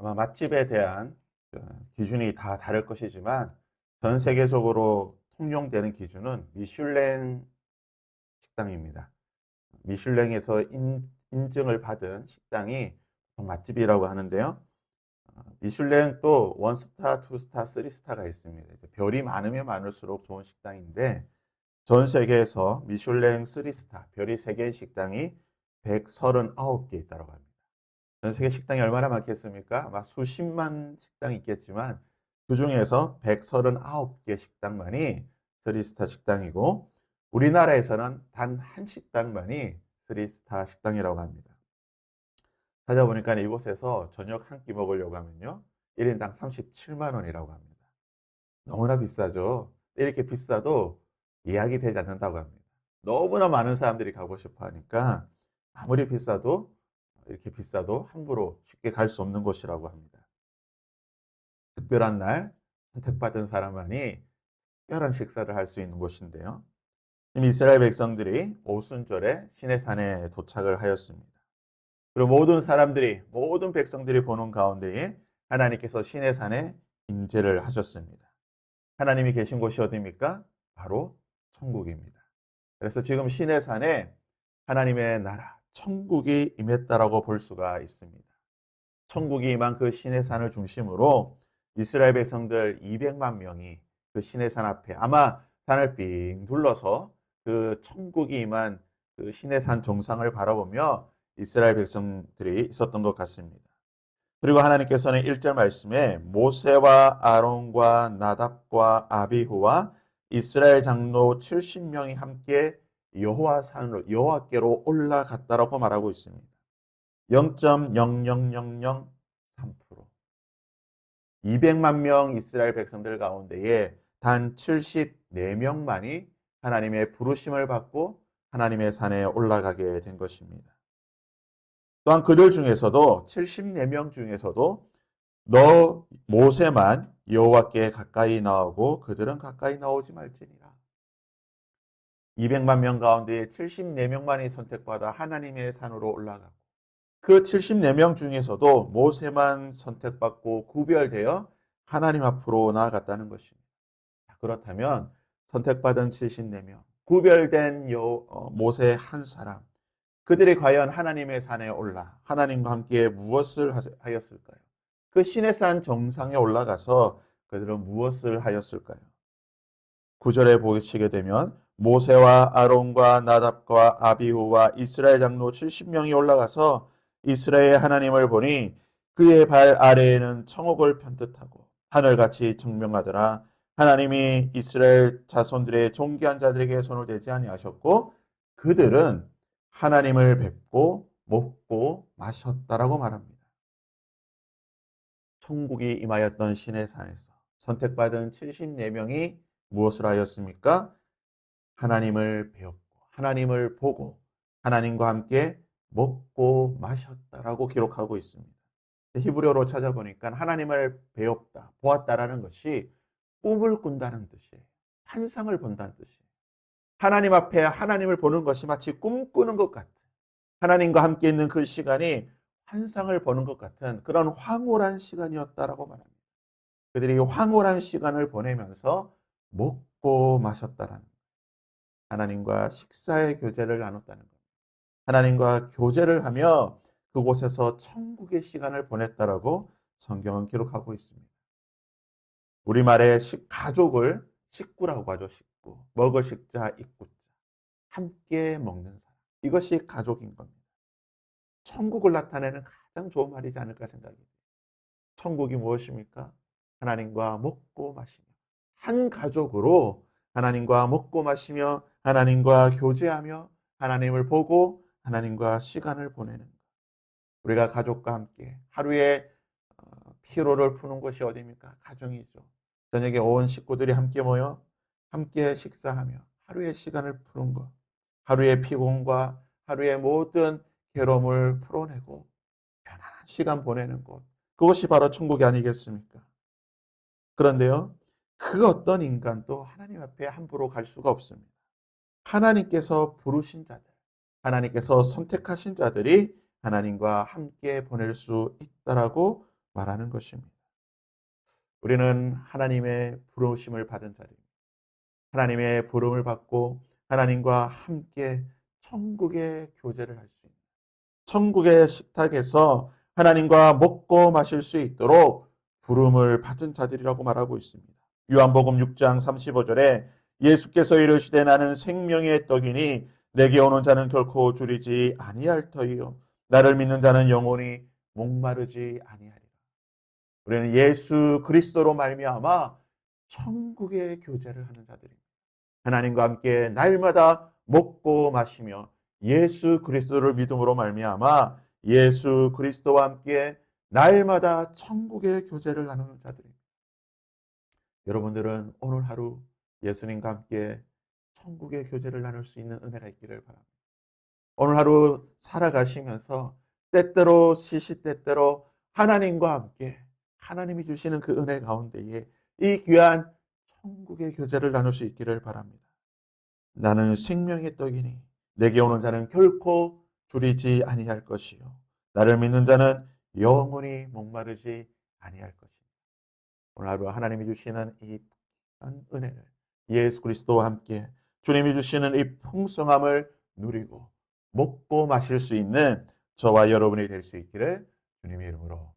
아마 맛집에 대한 그 기준이 다 다를 것이지만 전 세계적으로 통용되는 기준은 미슐랭 식당입니다. 미슐랭에서 인, 인증을 받은 식당이 맛집이라고 하는데요. 어, 미슐랭 또 원스타, 투스타, 쓰리스타가 있습니다. 별이 많으면 많을수록 좋은 식당인데 전 세계에서 미슐랭 쓰리스타 별이 3개의 식당이 139개 있다고 합니다. 전 세계 식당이 얼마나 많겠습니까? 아마 수십만 식당이 있겠지만 그 중에서 139개 식당만이 쓰리스타 식당이고 우리나라에서는 단 한 식당만이 쓰리스타 식당이라고 합니다. 찾아보니까 이곳에서 저녁 한 끼 먹으려고 하면요. 1인당 37만 원이라고 합니다. 너무나 비싸죠. 이렇게 비싸도 예약이 되지 않는다고 합니다. 너무나 많은 사람들이 가고 싶어 하니까 아무리 비싸도 이렇게 비싸도 함부로 쉽게 갈 수 없는 곳이라고 합니다. 특별한 날 선택받은 사람만이 특별한 식사를 할 수 있는 곳인데요. 지금 이스라엘 백성들이 오순절에 시내산에 도착을 하였습니다. 그리고 모든 사람들이 모든 백성들이 보는 가운데에 하나님께서 시내산에 임재를 하셨습니다. 하나님이 계신 곳이 어디입니까? 바로 천국입니다. 그래서 지금 시내산에 하나님의 나라 천국이 임했다라고 볼 수가 있습니다. 천국이 임한 그 시내산을 중심으로 이스라엘 백성들 200만 명이 그 시내산 앞에 아마 산을 삥 둘러서 그 천국이 임한 그 시내산 정상을 바라보며 이스라엘 백성들이 있었던 것 같습니다. 그리고 하나님께서는 1절 말씀에 모세와 아론과 나답과 아비후와 이스라엘 장로 70명이 함께 여호와 산으로 여호와께로 올라갔다라고 말하고 있습니다. 0.00003% 200만 명 이스라엘 백성들 가운데에 단 74명만이 하나님의 부르심을 받고 하나님의 산에 올라가게 된 것입니다. 또한 그들 중에서도 74명 중에서도 너 모세만 여호와께 가까이 나오고 그들은 가까이 나오지 말지니라. 200만 명 가운데 74명만이 선택받아 하나님의 산으로 올라가고 그 74명 중에서도 모세만 선택받고 구별되어 하나님 앞으로 나아갔다는 것입니다. 그렇다면 선택받은 74명, 구별된 여, 어, 모세 한 사람, 그들이 과연 하나님의 산에 올라 하나님과 함께 무엇을 하였을까요? 그 신의 산 정상에 올라가서 그들은 무엇을 하였을까요? 구절에 보시게 되면 모세와 아론과 나답과 아비후와 이스라엘 장로 70명이 올라가서 이스라엘 하나님을 보니 그의 발 아래에는 청옥을 편듯하고 하늘같이 청명하더라. 하나님이 이스라엘 자손들의 존귀한 자들에게 손을 대지 아니하셨고 그들은 하나님을 뵙고 먹고 마셨다라고 말합니다. 천국이 임하였던 신의 산에서 선택받은 74명이 무엇을 하였습니까? 하나님을 배웠고 하나님을 보고 하나님과 함께 먹고 마셨다라고 기록하고 있습니다. 히브리어로 찾아보니까 하나님을 배웠다, 보았다라는 것이 꿈을 꾼다는 뜻이에요. 환상을 본다는 뜻이에요. 하나님 앞에 하나님을 보는 것이 마치 꿈꾸는 것 같은 하나님과 함께 있는 그 시간이 환상을 보는 것 같은 그런 황홀한 시간이었다라고 말합니다. 그들이 황홀한 시간을 보내면서 먹고 마셨다라는 하나님과 식사의 교제를 나눴다는 것. 하나님과 교제를 하며 그곳에서 천국의 시간을 보냈다라고 성경은 기록하고 있습니다. 우리말에 가족을 식구라고 하죠. 식구. 먹을 식자, 입구자. 함께 먹는 사람. 이것이 가족인 겁니다. 천국을 나타내는 가장 좋은 말이지 않을까 생각이 돼요. 천국이 무엇입니까? 하나님과 먹고 마시며 한 가족으로 하나님과 먹고 마시며 하나님과 교제하며 하나님을 보고 하나님과 시간을 보내는 것. 우리가 가족과 함께 하루에 어, 피로를 푸는 곳이 어디입니까? 가정이죠. 저녁에 온 식구들이 함께 모여 함께 식사하며 하루의 시간을 푸는 것. 하루의 피곤과 하루의 모든 괴로움을 풀어내고 편안한 시간 보내는 곳. 그것이 바로 천국이 아니겠습니까? 그런데요, 그 어떤 인간도 하나님 앞에 함부로 갈 수가 없습니다. 하나님께서 부르신 자들, 하나님께서 선택하신 자들이 하나님과 함께 보낼 수 있다라고 말하는 것입니다. 우리는 하나님의 부르심을 받은 자리입니다. 하나님의 부름을 받고 하나님과 함께 천국의 교제를 할 수 있는 천국의 식탁에서 하나님과 먹고 마실 수 있도록 부름을 받은 자들이라고 말하고 있습니다. 요한복음 6장 35절에 예수께서 이르시되 나는 생명의 떡이니 내게 오는 자는 결코 줄이지 아니할 터이요 나를 믿는 자는 영원히 목마르지 아니하리라. 우리는 예수 그리스도로 말미암아 천국의 교제를 하는 자들입니다. 하나님과 함께 날마다 먹고 마시며 예수 그리스도를 믿음으로 말미암아 예수 그리스도와 함께 날마다 천국의 교제를 나누는 자들입니다. 여러분들은 오늘 하루 예수님과 함께 천국의 교제를 나눌 수 있는 은혜가 있기를 바랍니다. 오늘 하루 살아가시면서 때때로 시시때때로 하나님과 함께 하나님이 주시는 그 은혜 가운데에 이 귀한 천국의 교제를 나눌 수 있기를 바랍니다. 나는 생명의 떡이니 내게 오는 자는 결코 줄이지 아니할 것이요 나를 믿는 자는 영원히 목마르지 아니할 것입니다. 오늘 하루 하나님이 주시는 이 은혜를 예수 그리스도와 함께 주님이 주시는 이 풍성함을 누리고 먹고 마실 수 있는 저와 여러분이 될 수 있기를 주님의 이름으로